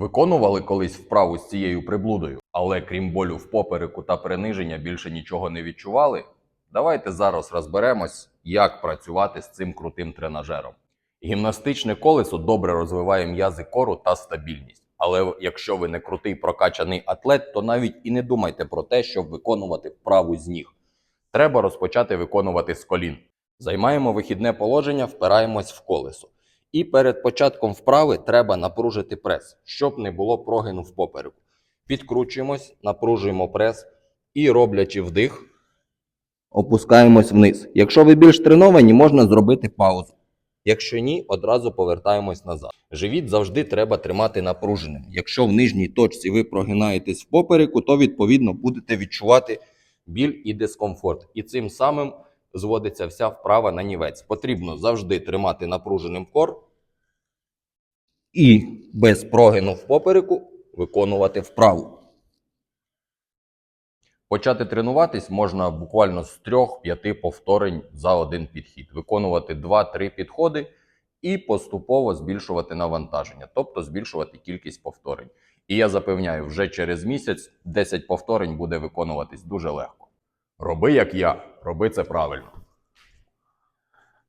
Виконували колись вправу з цією приблудою, але крім болю в попереку та приниження більше нічого не відчували. Давайте зараз розберемось, як працювати з цим крутим тренажером. Гімнастичне колесо добре розвиває м'язи кору та стабільність. Але якщо ви не крутий прокачаний атлет, то навіть і не думайте про те, щоб виконувати вправу з ніг. Треба розпочати виконувати з колін. Займаємо вихідне положення, впираємось в колесо. І перед початком вправи треба напружити прес, щоб не було прогину в попереку. Підкручуємось, напружуємо прес і, роблячи вдих, опускаємось вниз. Якщо ви більш треновані, можна зробити паузу. Якщо ні, одразу повертаємось назад. Живіт завжди треба тримати напруженим. Якщо в нижній точці ви прогинаєтесь в попереку, то відповідно будете відчувати біль і дискомфорт. І цим самим зводиться вся вправа на нівець. Потрібно завжди тримати напруженим кор і без прогину в попереку виконувати вправу. Почати тренуватись можна буквально з 3-5 повторень за один підхід, виконувати 2-3 підходи і поступово збільшувати навантаження, тобто збільшувати кількість повторень. І я запевняю, вже через місяць 10 повторень буде виконуватись дуже легко. Роби як я, роби це правильно.